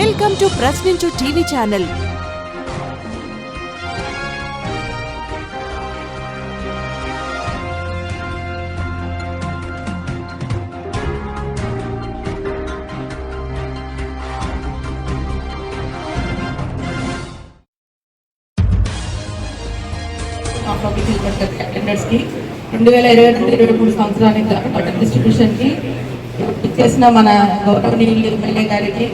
Welcome to Prashninchu TV channel public అటెండర్స్కి రెండు వేల ఇరవై రెండు ఇరవై మూడు సంవత్సరానికి గాను డిస్ట్రిబ్యూషన్కి చేసిన మన గౌరవనీయులు ఎమ్మెల్యే గారికి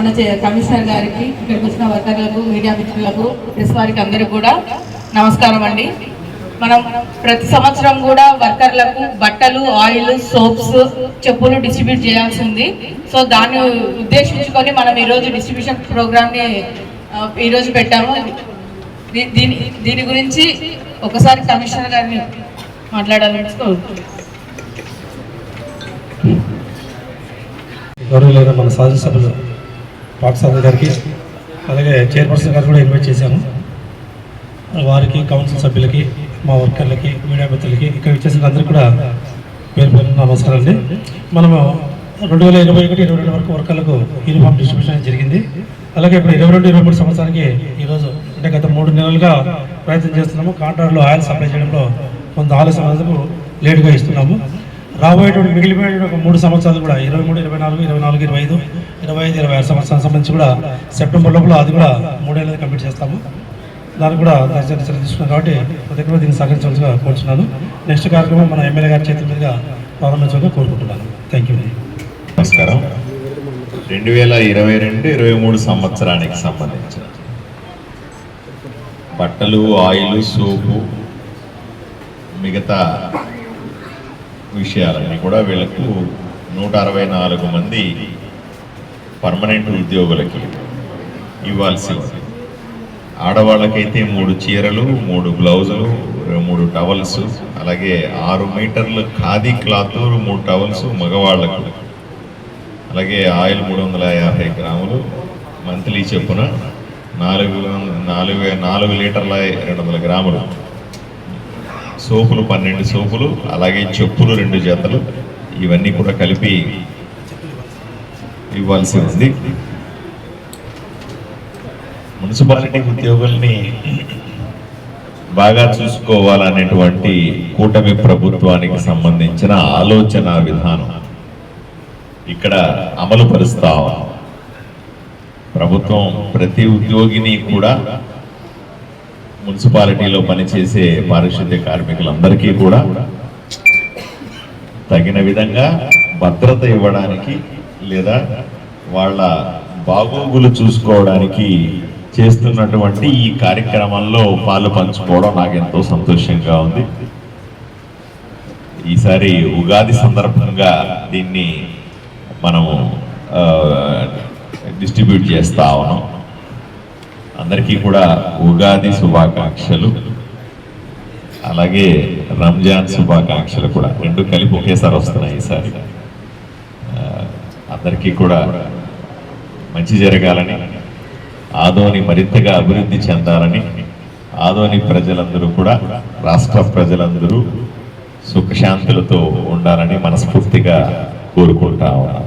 మన చే- కమిషనర్ గారికి ఇక్కడికి వచ్చిన వర్కర్లకు మీడియా మిత్రులకు ప్రెస్ వారికి అందరికీ కూడా నమస్కారం అండి. మనం ప్రతి సంవత్సరం కూడా వర్కర్లకు బట్టలు ఆయిల్ సోప్స్ చెప్పులు డిస్ట్రిబ్యూట్ చేయాల్సి ఉంది. సో దాన్ని ఉద్దేశించుకొని మనం ఈరోజు డిస్ట్రిబ్యూషన్ ప్రోగ్రామ్ని ఈరోజు పెట్టాము. దీ- దీని దీని గురించి ఒకసారి కమిషనర్ గారిని మాట్లాడాలని కోరుకుంటున్నాను. గౌరవులైన మన పాఠశాల గారికి అలాగే చైర్పర్సన్ గారు కూడా ఇన్వైట్ చేశాము. వారికి కౌన్సిల్ సభ్యులకి మా వర్కర్లకి మీడియా మిత్రులకి ఇక్కడ వచ్చేసిన అందరికీ కూడా పేరు పేరు నమస్కారం అండి మనము రెండు వేల ఇరవై ఒకటి ఇరవై రెండు వరకు వర్కర్లకు యూనిఫామ్ డిస్ట్రిబ్యూషన్ జరిగింది. అలాగే ఇప్పుడు ఇరవై రెండు ఇరవై మూడు సంవత్సరానికి ఈరోజు అంటే గత మూడు నెలలుగా ప్రయత్నం చేస్తున్నాము. కాంట్రాక్ట్లో ఆయిల్ సప్లై చేయడంలో కొంత ఆలస్యం అందుకు లేటుగా ఇస్తున్నాము. రాబోయేటువంటి మిగిలిపోయిన ఒక మూడు సంవత్సరాలు కూడా ఇరవై మూడు ఇరవై నాలుగు ఇరవై నాలుగు ఇరవై ఐదు ఇరవై ఐదు ఇరవై ఆరు సంవత్సరాల సంబంధించి కూడా సెప్టెంబర్ లోపల అది కూడా మూడేళ్ళది కంప్లీట్ చేస్తాము. దాన్ని కూడా దర్శనం తీసుకున్నాను కాబట్టి ప్రతి ఒక్కరు దీన్ని సహకరించవలసిగా కోరుతున్నాను నెక్స్ట్ కార్యక్రమం మన ఎమ్మెల్యే గారి చేతుల మీదుగా ప్రారంభించాలని కోరుకుంటున్నాను. థ్యాంక్ యూ నమస్కారం. రెండు వేల ఇరవై రెండు ఇరవై మూడు సంవత్సరానికి సంబంధించిన బట్టలు ఆయిల్ సోపు మిగతా విషయాలన్నీ కూడా వీళ్ళకు నూట అరవై నాలుగు మంది పర్మనెంట్ ఉద్యోగులకి ఇవ్వాల్సి ఉంది ఆడవాళ్ళకైతే మూడు చీరలు మూడు బ్లౌజులు మూడు టవల్స్ అలాగే ఆరు మీటర్లు ఖాదీ క్లాత్ మూడు టవల్స్ మగవాళ్ళకు. అలాగే ఆయిల్ మూడు వందల యాభై గ్రాములు మంత్లీ చొప్పున నాలుగు నాలుగు నాలుగు లీటర్ల రెండు వందల గ్రాములు. సోపులు పన్నెండు సోపులు అలాగే చెప్పులు రెండు జతలు ఇవన్నీ కూడా కలిపి ఇవ్వాల్సి ఉంది. మున్సిపాలిటీ ఉద్యోగుల్ని బాగా చూసుకోవాలనేటువంటి కూటమి ప్రభుత్వానికి సంబంధించిన ఆలోచన విధానం ఇక్కడ అమలు పరుస్తా ప్రభుత్వం ప్రతి ఉద్యోగిని కూడా మున్సిపాలిటీలో పనిచేసే పారిశుద్ధ్య కార్మికులందరికీ కూడా తగిన విధంగా భద్రత ఇవ్వడానికి లేదా వాళ్ళ బాగోగులు చూసుకోవడానికి చేస్తున్నటువంటి ఈ కార్యక్రమంలో పాలు పంచుకోవడం నాకు ఎంతో సంతోషంగా ఉంది. ఈసారి ఉగాది సందర్భంగా దీన్ని మనము డిస్ట్రిబ్యూట్ చేస్తా ఉన్నాం. అందరికీ కూడా ఉగాది శుభాకాంక్షలు. అలాగే రంజాన్ శుభాకాంక్షలు కూడా రెండు కలిపి ఒకేసారి వస్తున్నాయి ఈసారి. అందరికీ కూడా మంచి జరగాలని ఆదోని మరింతగా అభివృద్ధి చెందాలని ఆదోని ప్రజలందరూ కూడా రాష్ట్ర ప్రజలందరూ సుఖశాంతులతో ఉండాలని మనస్ఫూర్తిగా కోరుకుంటా ఉన్నాం.